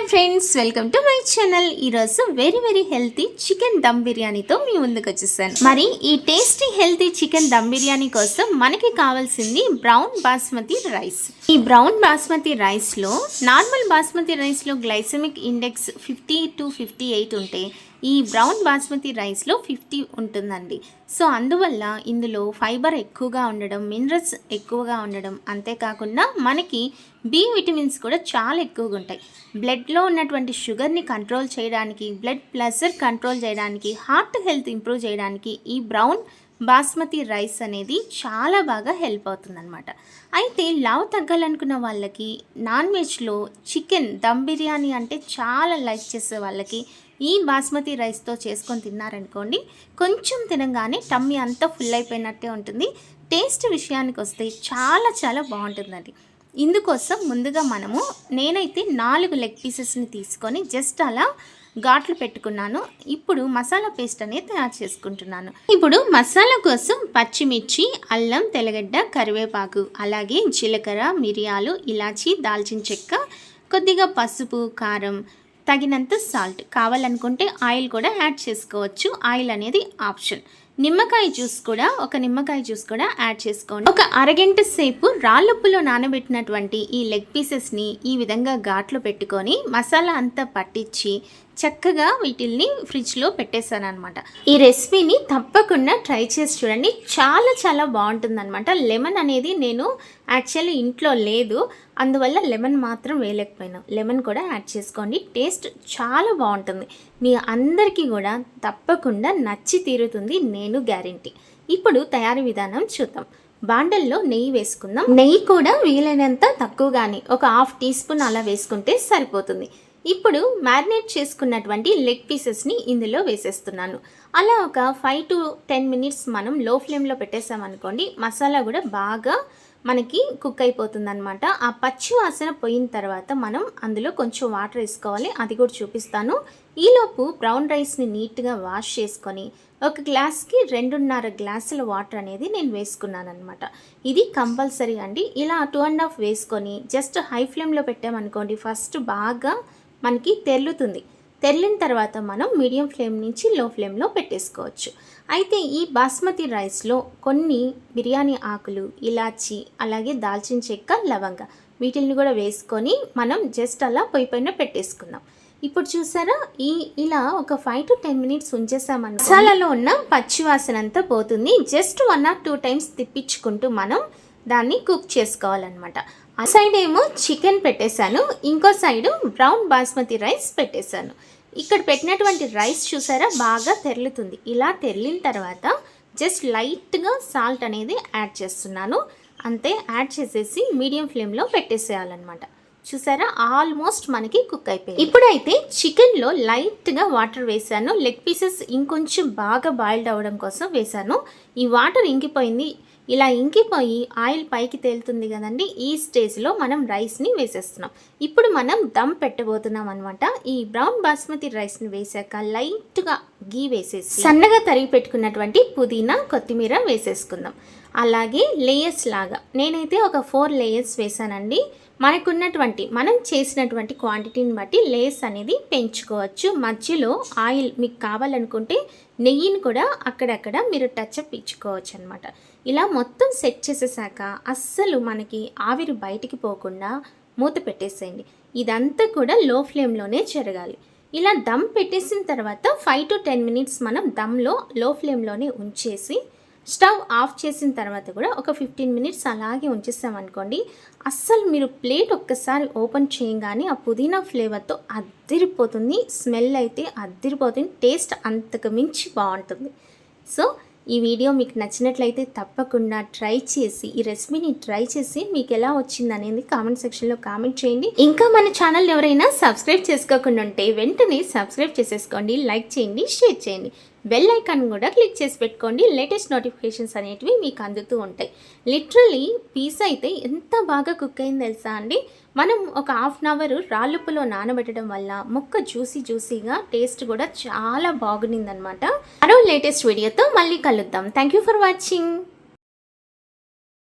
Hi friends welcome to my channel ఈరోజు very very healthy chicken dum బిర్యానీతో మీ ముందుకు వచ్చేసాను. మరి ఈ tasty healthy chicken dum biryani కోసం మనకి కావాల్సింది బ్రౌన్ బాస్మతి రైస్ ఈ బ్రౌన్ బాస్మతి రైస్లో నార్మల్ బాస్మతి రైస్లో glycemic index fifty two fifty eight ఉంటే ఈ బ్రౌన్ బాస్మతి రైస్లో ఫిఫ్టీ ఉంటుందండి. సో అందువల్ల ఇందులో ఫైబర్ ఎక్కువగా ఉండడం మినరల్స్ ఎక్కువగా ఉండడం అంతేకాకుండా మనకి బి విటమిన్స్ కూడా చాలా ఎక్కువగా ఉంటాయి. బ్లడ్లో ఉన్నటువంటి షుగర్ని కంట్రోల్ చేయడానికి బ్లడ్ ప్రెషర్ కంట్రోల్ చేయడానికి హార్ట్ హెల్త్ ఇంప్రూవ్ చేయడానికి ఈ బ్రౌన్ బాస్మతి రైస్ అనేది చాలా బాగా హెల్ప్ అవుతుందన్నమాట. అయితే లావు తగ్గాలనుకున్న వాళ్ళకి నాన్ వెజ్లో చికెన్ దమ్ బిర్యానీ అంటే చాలా లైక్ చేసే వాళ్ళకి ఈ బాస్మతి రైస్తో చేసుకొని తిన్నారనుకోండి కొంచెం తినగానే టమ్మీ అంతా ఫుల్ అయిపోయినట్టే ఉంటుంది. టేస్ట్ విషయానికి వస్తే చాలా చాలా బాగుంటుందండి. ఇందుకోసం ముందుగా మనము నేనైతే నాలుగు లెగ్ పీసెస్ని తీసుకొని జస్ట్ అలా ఘాట్లు పెట్టుకున్నాను. ఇప్పుడు మసాలా పేస్ట్ అనేది తయారు చేసుకుంటున్నాను. ఇప్పుడు మసాలా కోసం పచ్చిమిర్చి అల్లం తెల్లగడ్డ కరివేపాకు అలాగే జీలకర్ర మిరియాలు ఇలాచి దాల్చిన చెక్క కొద్దిగా పసుపు కారం తగినంత సాల్ట్. కావాలనుకుంటే ఆయిల్ కూడా యాడ్ చేసుకోవచ్చు. ఆయిల్ అనేది ఆప్షన్. నిమ్మకాయ జ్యూస్ కూడా ఒక నిమ్మకాయ జ్యూస్ కూడా యాడ్ చేసుకోండి. ఒక అరగంట సేపు రాళ్ళుప్పులో నానబెట్టినటువంటి ఈ లెగ్ పీసెస్ని ఈ విధంగా ఘాట్లో పెట్టుకొని మసాలా అంతా పట్టించి చక్కగా వీటిల్ని ఫ్రిడ్జ్లో పెట్టేశాను అనమాట ఈ రెసిపీని తప్పకుండా ట్రై చేసి చూడండి. చాలా చాలా బాగుంటుందన్నమాట. లెమన్ అనేది నేను యాక్చువల్లీ ఇంట్లో లేదు. అందువల్ల లెమన్ మాత్రం వేయలేకపోయినా. లెమన్ కూడా యాడ్ చేసుకోండి. టేస్ట్ చాలా బాగుంటుంది. మీ అందరికీ కూడా తప్పకుండా నచ్చి తీరుతుంది. నేను గ్యారంటీ. ఇప్పుడు తయారీ విధానం చూద్దాం. బాండల్లో నెయ్యి వేసుకుందాం. నెయ్యి కూడా వీలైనంత తక్కువగానే ఒక హాఫ్ టీ స్పూన్ అలా వేసుకుంటే సరిపోతుంది. ఇప్పుడు మ్యారినేట్ చేసుకున్నటువంటి లెగ్ పీసెస్ని ఇందులో వేసేస్తున్నాను. అలా ఒక ఫైవ్ టు టెన్ మినిట్స్ మనం లో ఫ్లేమ్లో పెట్టేసామనుకోండి మసాలా కూడా బాగా మనకి కుక్ అయిపోతుంది అనమాట ఆ పచ్చి వాసన పోయిన తర్వాత మనం అందులో కొంచెం వాటర్ వేసుకోవాలి అది కూడా చూపిస్తాను. ఈలోపు బ్రౌన్ రైస్ని నీట్గా వాష్ చేసుకొని ఒక గ్లాస్కి రెండున్నర గ్లాసుల వాటర్ అనేది నేను వేసుకున్నాను అనమాట ఇది కంపల్సరీ అండి. ఇలా టూ అండ్ హాఫ్ వేసుకొని జస్ట్ హై ఫ్లేమ్లో పెట్టామనుకోండి ఫస్ట్ బాగా మనకి తెల్లుతుంది తెల్లిన తర్వాత మనం మీడియం ఫ్లేమ్ నుంచి లో ఫ్లేమ్లో పెట్టేసుకోవచ్చు. అయితే ఈ బాస్మతి రైస్లో కొన్ని బిర్యానీ ఆకులు ఇలాచి అలాగే దాల్చిన చెక్క లవంగ వీటిని కూడా వేసుకొని మనం జస్ట్ అలా పొయ్యి పైన పెట్టేసుకుందాం. ఇప్పుడు చూసారా? ఈ ఇలా ఒక ఫైవ్ టు టెన్ మినిట్స్ ఉంచేసామని మసాలాలో ఉన్న పచ్చివాసన అంతా పోతుంది. Just one or two times తిప్పించుకుంటూ మనం దాన్ని కుక్ చేసుకోవాలన్నమాట. ఆ సైడ్ ఏమో చికెన్ పెట్టేశాను. ఇంకో సైడు బ్రౌన్ బాస్మతి రైస్ పెట్టేశాను. ఇక్కడ పెట్టినటువంటి రైస్ చూసారా? బాగా తెరులుతుంది. ఇలా తెరిలిన తర్వాత జస్ట్ లైట్గా సాల్ట్ అనేది యాడ్ చేస్తున్నాను. అంతే యాడ్ చేసేసి మీడియం ఫ్లేమ్లో పెట్టేసేయాలన్నమాట. చూసారా? ఆల్మోస్ట్ మనకి కుక్ అయిపోయింది. ఇప్పుడైతే చికెన్లో లైట్గా వాటర్ వేసాను లెగ్ పీసెస్ ఇంకొంచెం బాగా బాయిల్డ్ అవ్వడం కోసం వేసాను ఈ వాటర్ ఇంకిపోయింది. ఇలా ఇంకిపోయి ఆయిల్ పైకి తేలుతుంది కదండి ఈ స్టేజ్లో మనం రైస్ని వేసేస్తున్నాం. ఇప్పుడు మనం దమ్ పెట్టబోతున్నాం అనమాట ఈ బ్రౌన్ బాస్మతి రైస్ని వేసాక లైట్గా గీ వేసేసి సన్నగా తరిగి పెట్టుకున్నటువంటి పుదీనా కొత్తిమీర వేసేసుకుందాం. అలాగే లేయర్స్ లాగా నేనైతే ఒక ఫోర్ లేయర్స్ వేసానండి. మనకున్నటువంటి మనం చేసినటువంటి క్వాంటిటీని బట్టి లేస్ అనేది పెంచుకోవచ్చు. మధ్యలో ఆయిల్ మీకు కావాలనుకుంటే నెయ్యిని కూడా అక్కడక్కడ మీరు టచ్అప్ ఇచ్చుకోవచ్చు అనమాట ఇలా మొత్తం సెట్ చేసేసాక అస్సలు మనకి ఆవిరి బయటికి పోకుండా మూత పెట్టేసేయండి. ఇదంతా కూడా లో ఫ్లేమ్లోనే జరగాలి. ఇలా దమ్ పెట్టేసిన తర్వాత ఫైవ్ టు టెన్ మినిట్స్ మనం దమ్లో లో ఫ్లేమ్లోనే ఉంచేసి స్టవ్ ఆఫ్ చేసిన తర్వాత కూడా ఒక ఫిఫ్టీన్ మినిట్స్ అలాగే ఉంచేస్తామనుకోండి అస్సలు మీరు ప్లేట్ ఒక్కసారి ఓపెన్ చేయగానే ఆ పుదీనా ఫ్లేవర్తో అద్దిరిపోతుంది స్మెల్ అయితే అద్దిరిపోతుంది టేస్ట్ అంతకు మించి బాగుంటుంది. సో ఈ వీడియో మీకు నచ్చినట్లయితే తప్పకుండా ట్రై చేసి ఈ రెసిపీని ట్రై చేసి మీకు ఎలా వచ్చింది అనేది కామెంట్ సెక్షన్లో కామెంట్ చేయండి. ఇంకా మన ఛానల్ ఎవరైనా సబ్స్క్రైబ్ చేసుకోకుండా ఉంటే వెంటనే సబ్స్క్రైబ్ చేసేసుకోండి లైక్ చేయండి షేర్ చేయండి. బెల్ ఐకాన్ కూడా క్లిక్ చేసి పెట్టుకోండి. లేటెస్ట్ నోటిఫికేషన్స్ అనేటివి మీకు అందుతూ ఉంటాయి. లిటరలీ పీస్ అయితే ఎంత బాగా కుక్ అయింది తెలుసా అండి? మనం ఒక హాఫ్ అన్ అవర్ రాళ్ళుప్పులో నానబెట్టడం వల్ల ముక్క జ్యూసీ జ్యూసీగా టేస్ట్ కూడా చాలా బాగుండిందనమాట మరో లేటెస్ట్ వీడియోతో మళ్ళీ కలుద్దాం. Thank you for watching.